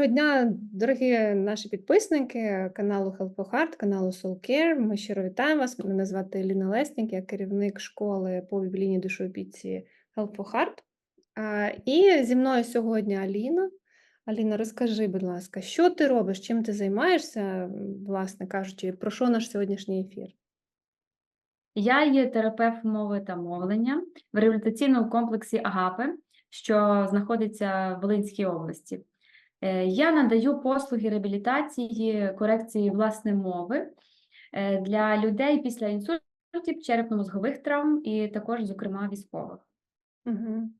Доброго дня, дорогі наші підписники каналу Help for Heart, каналу Soul Care. Ми щиро вітаємо вас. Мене звати Ліна Леснік, я керівник школи по біблійній душоопіці Help for Heart. І зі мною сьогодні Аліна. Аліна, розкажи, будь ласка, що ти робиш, чим ти займаєшся, власне кажучи, про що наш сьогоднішній ефір? Я є терапевт мови та мовлення в реабілітаційному комплексі Агапи, що знаходиться в Волинській області. Е, Я надаю послуги реабілітації, корекції власне мови е, для людей після інсультів, черепно-мозгових травм і також, зокрема, військових. Угу.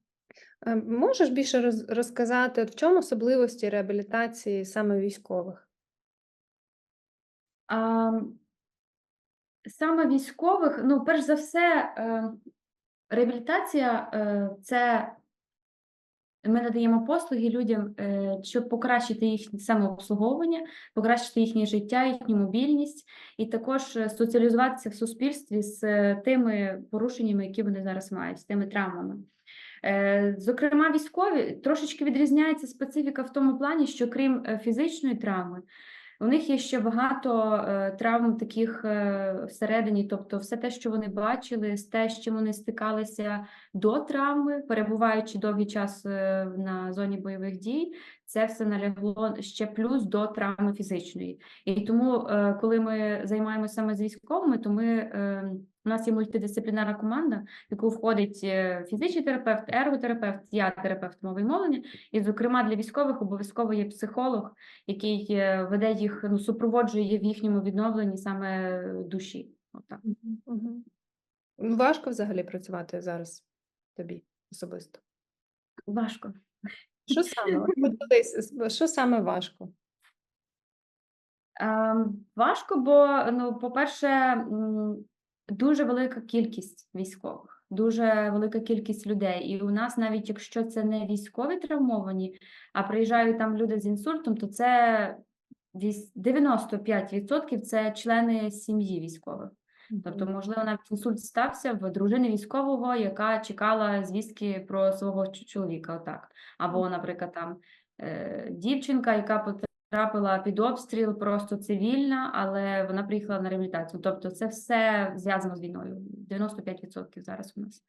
Можеш більше роз- розказати, от в чому особливості реабілітації саме військових? А, саме військових, ну, перш за все, реабілітація це ми надаємо послуги людям, е, щоб покращити їхнє самообслуговування, покращити їхнє життя, їхню мобільність, і також е, соціалізуватися в суспільстві з е, тими порушеннями, які вони зараз мають, з тими травмами. Зокрема, військові трошечки відрізняється специфіка в тому плані, що крім фізичної травми, у них є ще багато е, травм таких е, всередині, тобто все те, що вони бачили, з те, з чим вони стикалися до травми, перебуваючи довгий час е, на зоні бойових дій, це все налягло ще плюс до травми фізичної. І тому, е, коли ми займаємося саме з військовими, то ми е, у нас є мультидисциплінарна команда, в яку входить е, фізичний терапевт, ерготерапевт, я терапевт мови і мовлення. І, зокрема, для військових обов'язково є психолог, який веде їх, ну, супроводжує в їхньому відновленні саме душі. Отак. Мгм. Ну, Важко взагалі працювати зараз тобі особисто. Важко. Що саме? Поділись, що саме важко? Ем, Важко, бо, ну, по-перше, дуже велика кількість військових, дуже велика кількість людей. І у нас, навіть якщо це не військові травмовані, а приїжджають там люди з інсультом, то це віс- 95% це члени сім'ї військових. Тобто, можливо, навіть інсульт стався в дружини військового, яка чекала звістки про свого чоловіка, отак. Або, наприклад, там е, дівчинка, яка потрапила під обстріл, просто цивільна, але вона приїхала на реабілітацію. Тобто, це все зв'язано з війною. 95% зараз у нас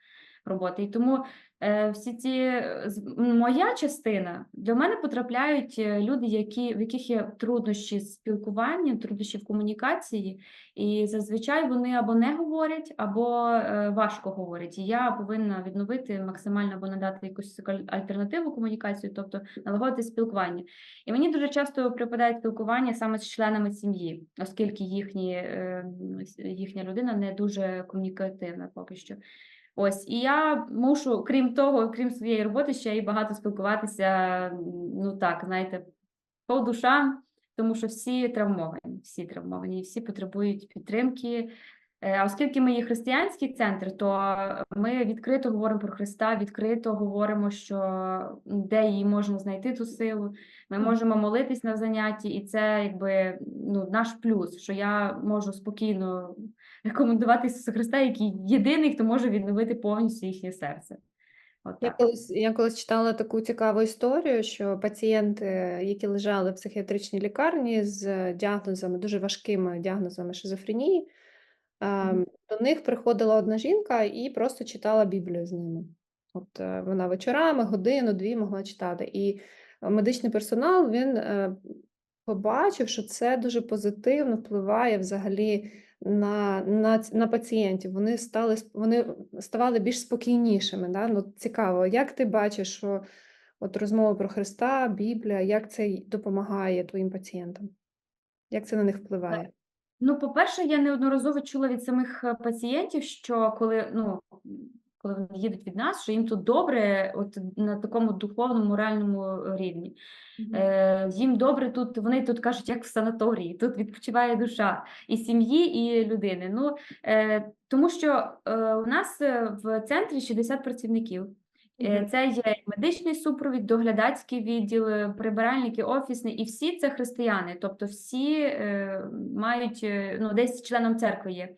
роботи. І тому е, всі ці е, моя частина для мене потрапляють е, люди, які в яких є труднощі з спілкуванням, труднощі в комунікації, і зазвичай вони або не говорять, або е, важко говорять. І я повинна відновити максимально або надати якусь альтернативу комунікацію, тобто налагодити спілкування. І мені дуже часто припадає спілкування саме з членами сім'ї, оскільки їхні, е, їхня людина не дуже комунікативна поки що. Ось, і я мушу, крім того, крім своєї роботи, ще й багато спілкуватися, ну так, знаєте, по душам, тому що всі травмовані, всі травмовані, всі потребують підтримки. Е, А оскільки ми є християнський центр, то ми відкрито говоримо про Христа, відкрито говоримо, що де її можна знайти ту силу. Ми можемо молитись на занятті, і це якби ну, наш плюс, що я можу спокійно рекомендувати Ісуса Христа, який єдиний, хто може відновити повністю їхнє серце. Я колись, я колись читала таку цікаву історію, що пацієнти, які лежали в психіатричній лікарні з діагнозами, дуже важкими діагнозами шизофренії, Мгм. до них приходила одна жінка і просто читала Біблію з ними. От е, вона вечорами, годину, дві могла читати. І медичний персонал він е, побачив, що це дуже позитивно впливає взагалі на, на, на пацієнтів. Вони стали вони ставали більш спокійнішими. Да? Ну, цікаво, як ти бачиш, що от розмова про Христа, Біблія, як це допомагає твоїм пацієнтам? Як це на них впливає? Ну, по-перше, я неодноразово чула від самих е, пацієнтів, що коли, ну, коли вони їдуть від нас, що їм тут добре, от на такому духовному, моральному е, рівні. Мгм. Е, їм добре тут, вони тут кажуть, як в санаторії, тут відпочиває душа і сім'ї, і людини. Ну, е, тому що е, у нас е, в центрі 60 працівників. Е, Це є медичний супровід, доглядацький відділ, прибиральники, офісний, і всі це християни, тобто всі е, мають, ну, десь членом церкви є.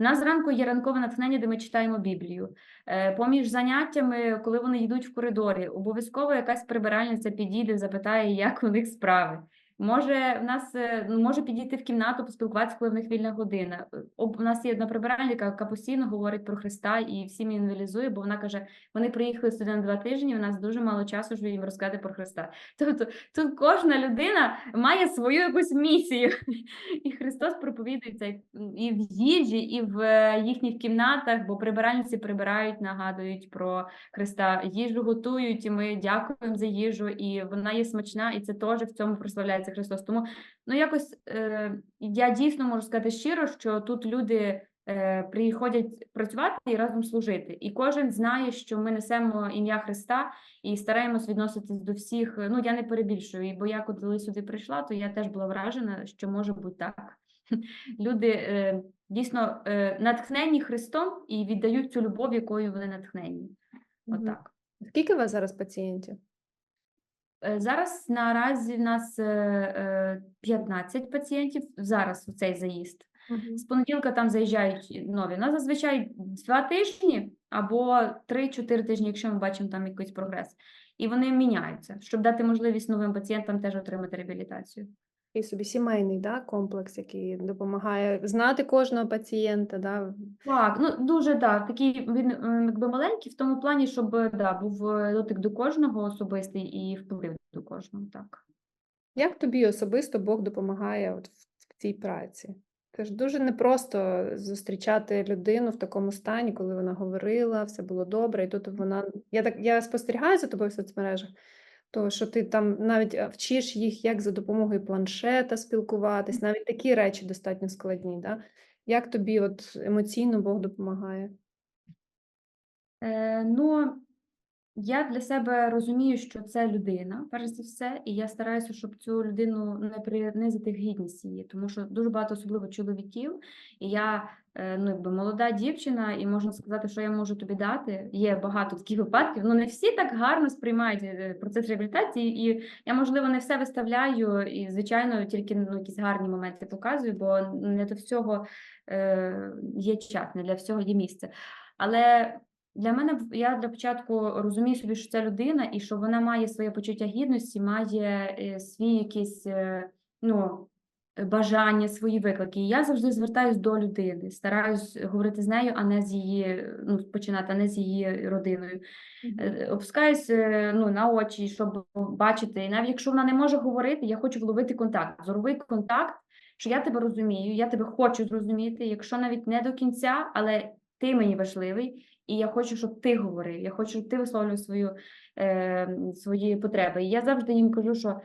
У нас зранку є ранкове натхнення, де ми читаємо Біблію. Е, Поміж заняттями, коли вони йдуть в коридорі, обов'язково якась прибиральниця підійде, запитає, як у них справи. Може, в нас е, ну, може підійти в кімнату, поспілкуватися, коли в них вільна година. У нас є одна прибиральниця, яка постійно говорить про Христа і всім інвалізує, бо вона каже: вони приїхали сюди на два тижні, у нас дуже мало часу, щоб їм розказати про Христа. Тобто тут кожна людина має свою якусь місію, і Христос проповідується і і в їжі, і в е, їхніх кімнатах, бо прибиральниці прибирають, нагадують про Христа. Їжу готують, і ми дякуємо за їжу, і вона є смачна, і це теж в цьому прославляється Христос. Тому ну якось е, я дійсно можу сказати щиро, що тут люди. е, Приходять працювати і разом служити, і кожен знає, що ми несемо ім'я Христа і стараємось відноситись до всіх. Ну я не перебільшую, бо я коли сюди прийшла, то я теж була вражена, що може бути так. Люди е, дійсно е, натхнені Христом і віддають цю любов, якою вони натхнені. Отак. Скільки у вас зараз пацієнтів? Е, Зараз наразі в нас е, е, 15 пацієнтів зараз у цей заїзд. З понеділка там заїжджають нові. У нас зазвичай два тижні або 3-4 тижні, якщо ми бачимо там якийсь прогрес. І вони міняються, щоб дати можливість новим пацієнтам теж отримати реабілітацію. Такий собі сімейний да, комплекс, який допомагає знати кожного пацієнта. Да? Так, ну дуже да, такий він якби маленький в тому плані, щоб да, був е, дотик до кожного особистий і вплив до кожного. Так. Як тобі особисто Бог допомагає от в цій праці? Це ж дуже непросто зустрічати людину в такому стані, коли вона говорила, все було добре, і тут вона. Я так я спостерігаю за тобою в соцмережах, то що ти там навіть е, вчиш їх, як за допомогою планшета спілкуватись, навіть такі речі достатньо складні. Да? Як тобі от емоційно Бог допомагає? Е, ну, я для себе розумію, що це людина, перш за все, і я стараюся, щоб цю людину не принизити гідність її, тому що дуже багато особливо чоловіків, і я е, ну, якби молода дівчина, і можна сказати, що я можу тобі дати. Є багато таких випадків. Ну не всі так гарно сприймають е, процес реабілітації, і я, можливо, не все виставляю, і звичайно, тільки ну, якісь гарні моменти показую, бо не до всього е, є час, не для всього є місце. Але для мене я для початку розумію собі, що це людина, і що вона має своє почуття гідності, має е, свій якийсь е, ну, бажання, свої виклики. І я завжди звертаюсь до людини, стараюсь говорити з нею, а не з її, ну, починати, а не з її родиною. Е, Опускаюсь е, ну, на очі, щоб бачити. І навіть якщо вона не може говорити, я хочу вловити контакт, зоровий контакт, що я тебе розумію, я тебе хочу зрозуміти, якщо навіть не до кінця, але ти мені важливий, і я хочу, щоб ти говорив, я хочу, щоб ти висловлював свою, е, свої потреби. І я завжди їм кажу, що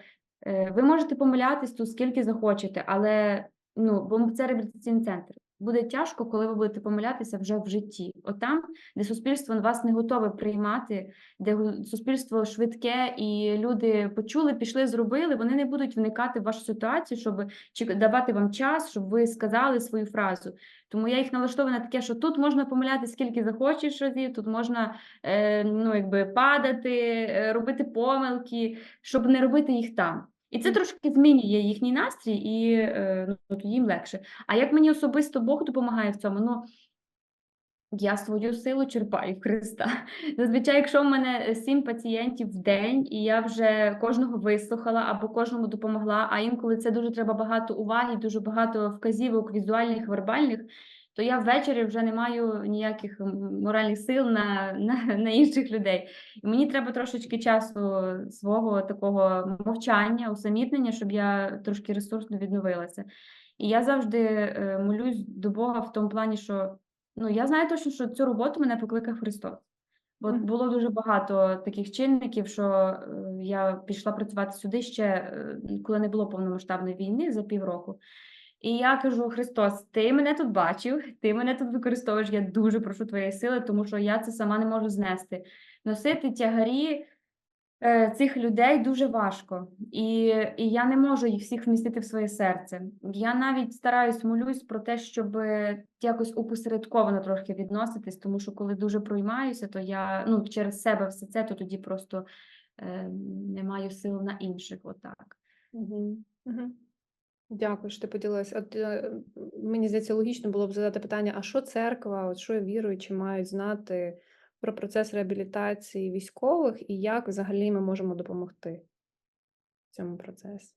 е, ви можете помилятись тут скільки захочете, але ну, бо це реабілітаційний центр. Буде тяжко, коли ви будете помилятися вже в житті. Отам, де суспільство вас не готове приймати, де суспільство швидке, і люди почули, пішли, зробили, вони не будуть вникати в вашу ситуацію, щоб давати вам час, щоб ви сказали свою фразу. Тому я їх налаштовую на таке, що тут можна помиляти скільки захочеш разів, тут можна е, ну, якби падати, е, робити помилки, щоб не робити їх там. І це трошки змінює їхній настрій, і е, ну, тоді їм легше. А як мені особисто Бог допомагає в цьому? Ну, я свою силу черпаю в Христа. Зазвичай, якщо в мене е, сім пацієнтів в день, і я вже кожного вислухала або кожному допомогла, а інколи це дуже треба багато уваги, дуже багато вказівок візуальних, вербальних, то я ввечері вже не маю ніяких моральних сил на, на, на інших людей. І мені треба трошечки часу свого такого мовчання, усамітнення, щоб я трошки ресурсно відновилася. І я завжди е, молюсь до Бога в тому плані, що Ну, я знаю точно, що цю роботу мене покликав Христос. Бо було дуже багато таких чинників, що е, я пішла працювати сюди ще, е, коли не було повномасштабної війни за півроку. І я кажу: Христос, ти мене тут бачив, ти мене тут використовуєш. Я дуже прошу твоєї сили, тому що я це сама не можу знести. Носити тягарі е, цих людей дуже важко, і, і я не можу їх всіх вмістити в своє серце. Я навіть стараюсь молюсь про те, щоб якось опосередковано трошки відноситись, тому що коли дуже проймаюся, то я ну, через себе все це, то тоді просто е, не маю сил на інших. Отак. Мгм. Мгм. Дякую, що ти поділилася. От е, мені здається, логічно було б задати питання: а що церква, от що віруючі мають знати про процес реабілітації військових і як взагалі ми можемо допомогти в цьому процесі?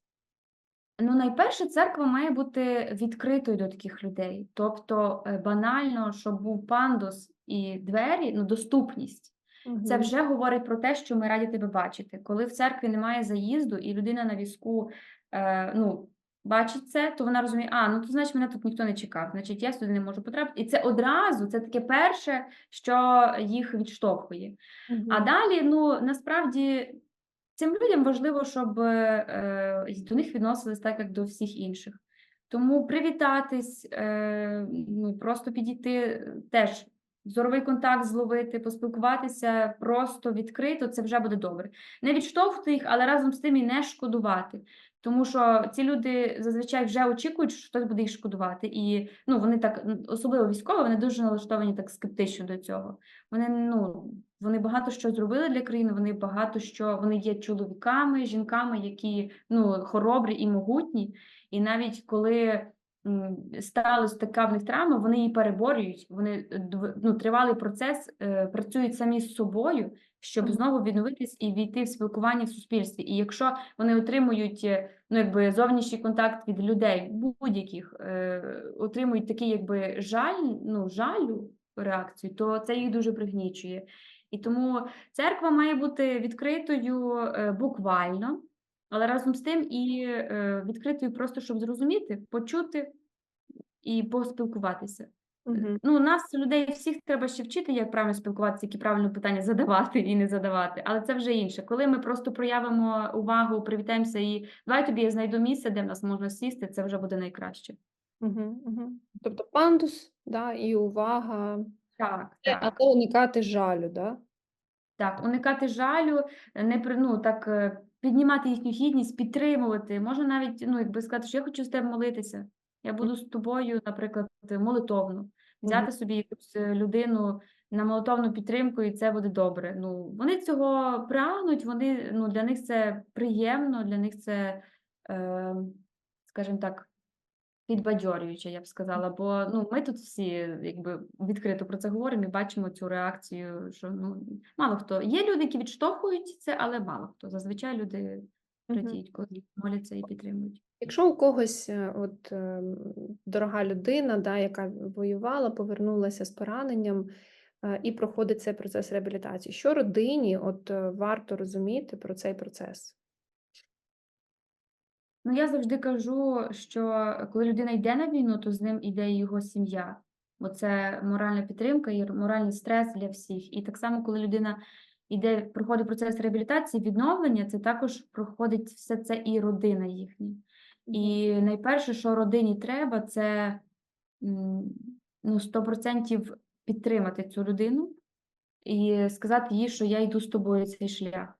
Ну, найперше, церква має бути відкритою до таких людей. Тобто, е, банально, щоб був пандус і двері, ну, доступність. Це вже говорить про те, що ми раді тебе бачити. Коли в церкві немає заїзду, і людина на візку е, ну, бачить це, то вона розуміє, а, ну то значить мене тут ніхто не чекав, значить я сюди не можу потрапити. І це одразу, це таке перше, що їх відштовхує. А далі, ну насправді, цим людям важливо, щоб е, до них відносились так, як до всіх інших. Тому привітатись, е, ну, просто підійти е, теж, зоровий контакт зловити, поспілкуватися просто відкрито, це вже буде добре. Не відштовхувати їх, але разом з тим і не шкодувати. Тому що ці люди зазвичай вже очікують, що хтось буде їх шкодувати. І ну, вони так, особливо військові, вони дуже налаштовані так скептично до цього. Вони ну вони багато що зробили для країни. Вони багато що вони є чоловіками, жінками, які ну хоробрі і могутні. І навіть коли м, сталася така в них травма, вони її переборюють. Вони е, ну, тривалий процес е, працюють самі з собою, щоб знову відновитись і війти в спілкування в суспільстві. І якщо вони отримують е, ну, якби зовнішній контакт від людей, будь-яких, е, отримують такий якби жаль, ну, жалю реакцію, то це їх дуже пригнічує. І тому церква має бути відкритою е, буквально, але разом з тим і е, відкритою просто, щоб зрозуміти, почути і поспілкуватися. Мгм. Ну, нас, людей, всіх треба ще вчити, як правильно спілкуватися, які правильно питання задавати і не задавати. Але це вже інше. Коли ми просто проявимо увагу, привітаємося і давай тобі я знайду місце, де в нас можна сісти, це вже буде найкраще. Мгм. Мгм. Тобто пандус, да, і увага, Так, Е, так. але уникати жалю, да? Так, уникати жалю, не ну, так, е, піднімати їхню гідність, підтримувати. Можна навіть, ну, якби сказати, що я хочу з тебе молитися. Я буду з тобою, наприклад, молитовно. Взяти собі якусь е, людину на молитовну підтримку, і це буде добре. Ну, вони цього прагнуть, вони, ну, для них це приємно, для них це, е, скажімо так, підбадьорююче, я б сказала. Бо ну, ми тут всі якби відкрито про це говоримо і бачимо цю реакцію, що ну, мало хто. Є люди, які відштовхують це, але мало хто. Зазвичай люди радіють, коли моляться і підтримують. Якщо у когось е, от, ем, дорога людина, да, яка воювала, повернулася з пораненням е, і проходить цей процес реабілітації, що родині от, е, варто розуміти про цей процес? Ну, я завжди кажу, що коли людина йде на війну, то з ним іде і його сім'я. Бо це моральна підтримка і моральний стрес для всіх. І так само, коли людина йде, проходить процес реабілітації, відновлення, це також проходить все це і родина їхня. І найперше, що родині треба, це ну, 100% підтримати цю людину і сказати їй, що я йду з тобою цей шлях.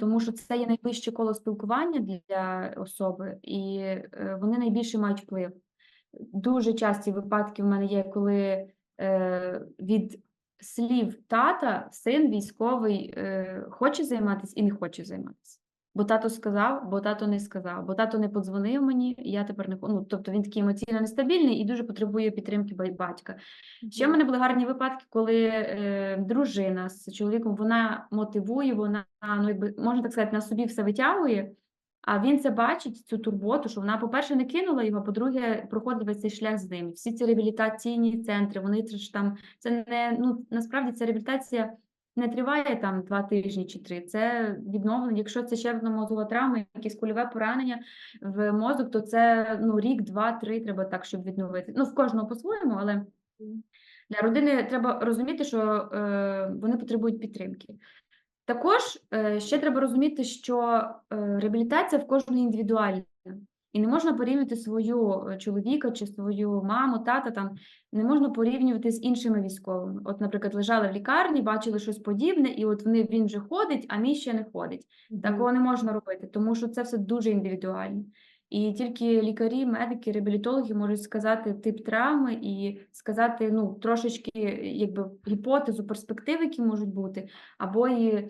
Тому що це є найближче коло спілкування для особи, і е, вони найбільше мають вплив. Дуже часті випадки в мене є, коли е, від слів тата син військовий е, хоче займатися і не хоче займатися. Бо тато сказав, бо тато не сказав, бо тато не подзвонив мені, я тепер не ну, Тобто він такий емоційно нестабільний і дуже потребує підтримки батька. Ще в мене були гарні випадки, коли е, дружина з чоловіком вона мотивує, вона ну якби можна так сказати, на собі все витягує. А він це бачить, цю турботу, що вона, по-перше, не кинула його, по-друге, проходить весь цей шлях з ним. Всі ці реабілітаційні центри, вони це ж там, це не ну насправді ця реабілітація не триває там два тижні чи три. Це відновлення. Якщо це червно-мозгова травма, якесь кульове поранення в мозок, то це ну рік, два, три треба так, щоб відновити. Ну в кожного по-своєму, але. Для родини треба розуміти, що е, вони потребують підтримки. Також е, ще треба розуміти, що е, реабілітація в кожного індивідуальна. І не можна порівнювати свою е, чоловіка чи свою маму, тата там не можна порівнювати з іншими військовими. От, наприклад, лежали в лікарні, бачили щось подібне, і от вони він вже ходить, а мій ще не ходить. Мгм. Такого не можна робити, тому що це все дуже індивідуально. І тільки лікарі, медики, реабілітологи можуть сказати тип травми і сказати ну, трошечки якби, гіпотезу, перспективи, які можуть бути, або і.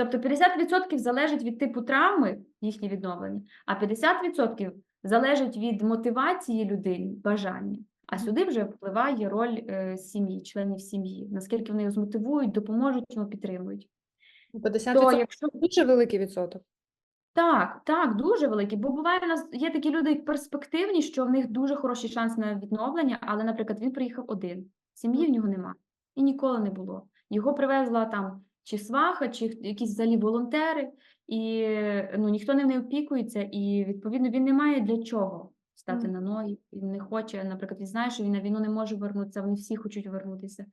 Тобто 50% залежить від типу травми, їхнє відновлення, а 50% залежить від мотивації людини, бажання. А сюди вже впливає роль е, сім'ї, членів сім'ї, наскільки вони його змотивують, допоможуть йому, підтримують. 50% То якщо дуже великий відсоток. так, так, дуже великий. Бо буває, у нас є такі люди перспективні, що в них дуже хороший шанс на відновлення, але, наприклад, він приїхав один, сім'ї в нього нема і ніколи не було. Його привезла там чи сваха, чи якісь взагалі волонтери, і ну, ніхто не опікується, і відповідно він не має для чого стати Мгм. на ноги. Він не хоче, наприклад, він знає, що він на війну не може вернутися, вони всі хочуть вернутися.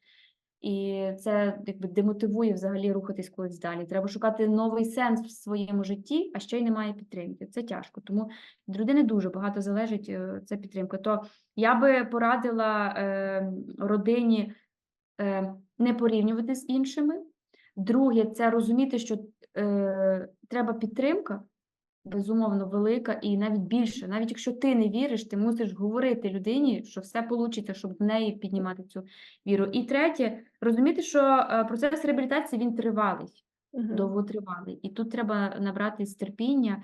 І це якби демотивує взагалі рухатись кудись далі. Треба шукати новий сенс в своєму житті, а ще й немає підтримки. Це тяжко. Тому від людини дуже багато залежить е, ця підтримка. То я би порадила е, родині е, не порівнювати з іншими. Друге, це розуміти, що е, треба підтримка, безумовно, велика і навіть більше. Навіть якщо ти не віриш, ти мусиш говорити людині, що все вийде, щоб в неї піднімати цю віру. І третє, розуміти, що е, процес реабілітації він тривалий Мгм. довготривалий. І тут треба набратись терпіння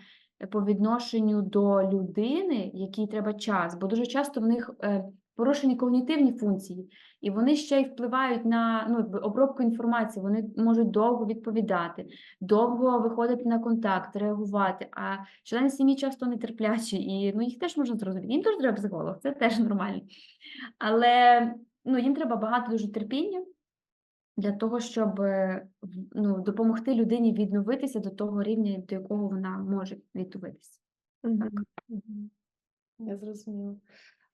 по відношенню до людини, якій треба час, бо дуже часто в них е, порушені когнітивні функції, і вони ще й впливають на ну, обробку інформації. Вони можуть довго відповідати, довго виходити на контакт, реагувати. А члени сім'ї часто нетерплячі, і ну, їх теж можна зрозуміти. Їм теж треба психолог, це теж нормально. Але ну, їм треба багато дуже терпіння для того, щоб е, ну, допомогти людині відновитися до того рівня, до якого вона може відновитися. Мгм. Я зрозуміла.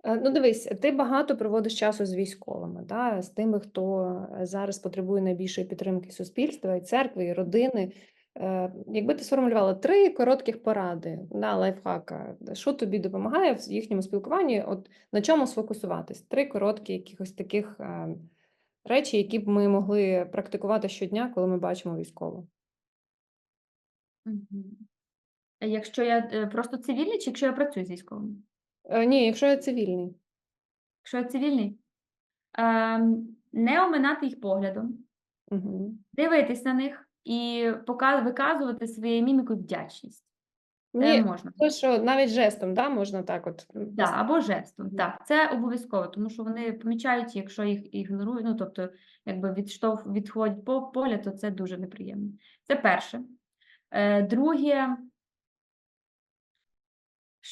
Е, Ну, дивись, ти багато проводиш часу з військовими, да, з тими, хто е, зараз потребує найбільшої підтримки суспільства, і церкви, і родини. Е, Якби ти сформулювала три коротких поради на лайфхака, що тобі допомагає в їхньому спілкуванні, от на чому сфокусуватись? Три короткі якихось таких речі, які б ми могли практикувати щодня, коли ми бачимо військового. Якщо я просто цивільний, чи якщо я працюю з військовими? Е, Ні, якщо я цивільний. Якщо я цивільний, ем, не оминати їх поглядом, Угу. дивитись на них і пока- виказувати своєю мімікою вдячність. Це Ні, можна. то, що навіть жестом, да, можна так от. м, Да, або жестом. Мгм. Так, це обов'язково, тому що вони помічають, якщо їх ігнорують, ну тобто, якби відштовх відходять по погляд, то це дуже неприємно. Це перше. Е, друге,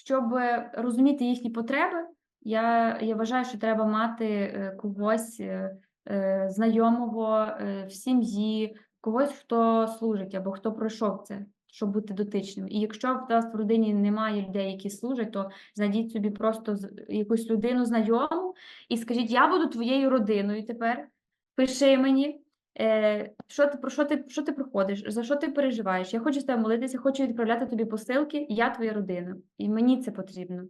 щоб розуміти їхні потреби, я, я вважаю, що треба мати е, когось е, е, знайомого е, в сім'ї, когось, хто служить або хто пройшов це, щоб бути дотичним. І якщо в вас в родині немає людей, які служать, то знайдіть собі просто якусь людину знайому і скажіть: я буду твоєю родиною тепер. Пиши мені, е, що ти, про що ти, що ти проходиш, за що ти переживаєш. Я хочу з тебе молитися, хочу відправляти тобі посилки, я твоя родина, і мені це потрібно.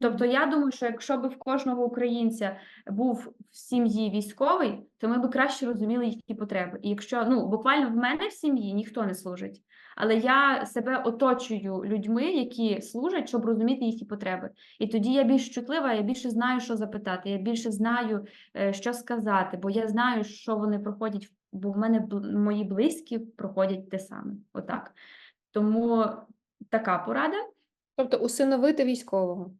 Тобто я думаю, що якщо б в кожного українця був в сім'ї військовий, то ми б краще розуміли їхні потреби. І якщо ну буквально в мене в сім'ї ніхто не служить, але я себе оточую людьми, які служать, щоб розуміти їхні потреби. І тоді я більш чутлива, я більше знаю, що запитати, я більше знаю, е, що сказати, бо я знаю, що вони проходять, бо в мене мої близькі проходять те саме. Отак. Тому така порада. Тобто усиновити військового.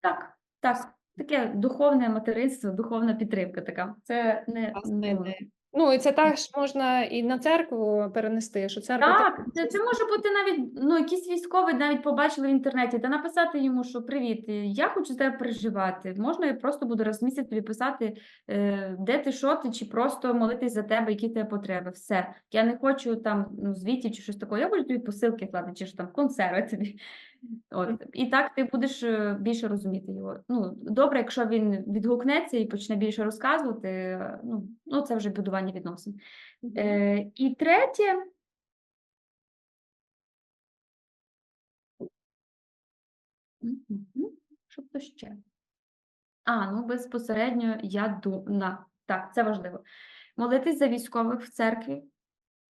Так, так, таке духовне материнство, духовна підтримка така. Це не не, ідея. Ну, і це теж можна і на церкву перенести, що церква Так, це, це може бути навіть ну, якийсь військовий навіть побачили в інтернеті, та написати йому, що привіт, я хочу з тебе переживати. Можна я просто буду раз в місяць тобі писати, е, де ти, що ти, чи просто молитись за тебе, які тебе потреби. Все. Я не хочу там ну, звітів чи щось такого. Я хочу тобі посилки кладати, чи ж там консерви тобі. От. І так ти будеш е, більше розуміти його. Ну, добре, якщо він відгукнеться і почне більше розказувати, ну, ну це вже будування відносин. Е, і третє. Що то ще? А, ну безпосередньо я думаю, так, це важливо. Молитись за військових в церкві.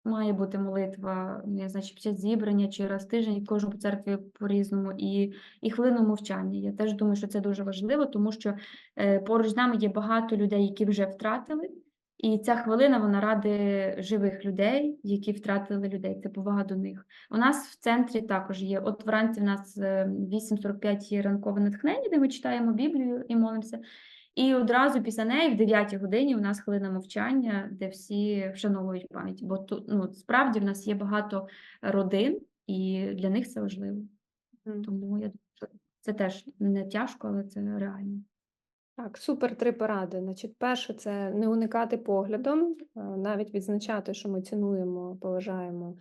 Має бути молитва, не знаю, чи під час зібрання, чи раз тиждень, кожному церкві по-різному, і, і хвилину мовчання. Я теж думаю, що це дуже важливо, тому що е, поруч з нами є багато людей, які вже втратили, І ця хвилина вона ради живих людей, які втратили людей. Це повага до них. У нас в центрі також є. От вранці в нас е, 8.45 є ранкове натхнення, де ми читаємо Біблію і молимося. І одразу після неї, в 9 годині, у нас хвилина мовчання, де всі вшановують пам'ять. Бо тут ну, справді в нас є багато родин, і для них це важливо. Мгм. Тому я думаю, це теж не тяжко, але це реально. Так, супер три поради. Значить, перше, це не уникати поглядом, е, навіть відзначати, що ми цінуємо, поважаємо,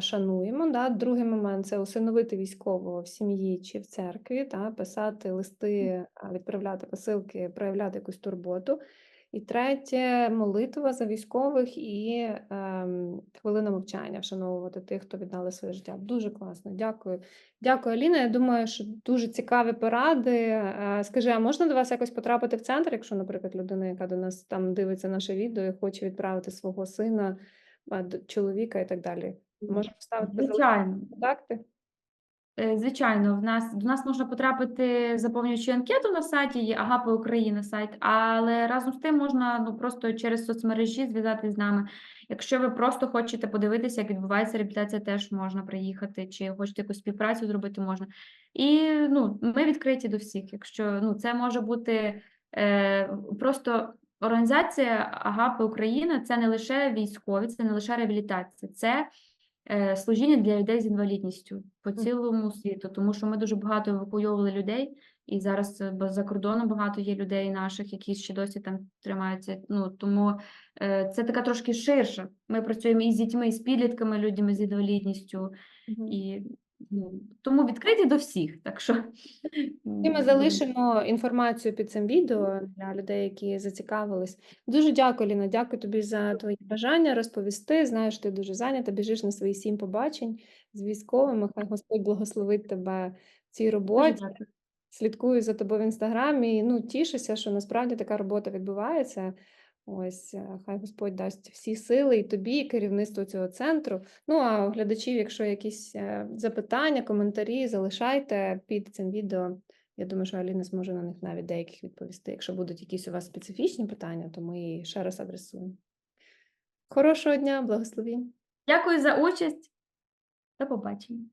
шануємо. Да? Другий момент це усиновити військового в сім'ї чи в церкві, та? писати листи, відправляти посилки, проявляти якусь турботу. І третє молитва за військових і ем, хвилина мовчання, вшановувати тих, хто віддали своє життя. Дуже класно. Дякую. Дякую, Аліна. Я думаю, що дуже цікаві поради. Е, Скажи, а можна до вас якось потрапити в центр, якщо, наприклад, людина, яка до нас там дивиться наше відео і хоче відправити свого сина, чоловіка і так далі? Можна поставити Звичайно. контакти? Е, Звичайно, в нас до нас можна потрапити, заповнюючи анкету на сайті, є Агапа Україна сайт, але разом з тим можна ну просто через соцмережі зв'язатись з нами. Якщо ви просто хочете подивитися, як відбувається реабілітація, теж можна приїхати, чи хочете якусь співпрацю зробити, можна. І ну, ми відкриті до всіх. Якщо ну, це може бути е, просто організація Агапи Україна, це не лише військові, це не лише реабілітація, це служіння для людей з інвалідністю по цілому світу, тому що ми дуже багато евакуйовували людей, і зараз е, за кордоном багато є людей наших, які ще досі там тримаються. Ну тому е, це така трошки ширше. Ми працюємо і з дітьми, і з підлітками, людьми з інвалідністю, і тому відкриті до всіх. Так що І ми залишимо інформацію під цим відео для людей, які зацікавились. Дуже дякую, Ліна. Дякую тобі за твої бажання розповісти. Знаю, що ти дуже зайнята, біжиш на свої сім побачень з військовими. Хай Господь благословить тебе в цій роботі. Слідкую за тобою в інстаграмі. Ну, тішуся, що насправді така робота відбувається. Ось, е, хай Господь дасть всі сили і тобі, і керівництву цього центру. Ну, а глядачів, якщо якісь е, запитання, коментарі, залишайте під цим відео. Я думаю, що Аліна зможе на них навіть деяких відповісти. Якщо будуть якісь у вас специфічні питання, то ми її ще раз адресуємо. Хорошого дня, благословінь! Дякую за участь. До побачення.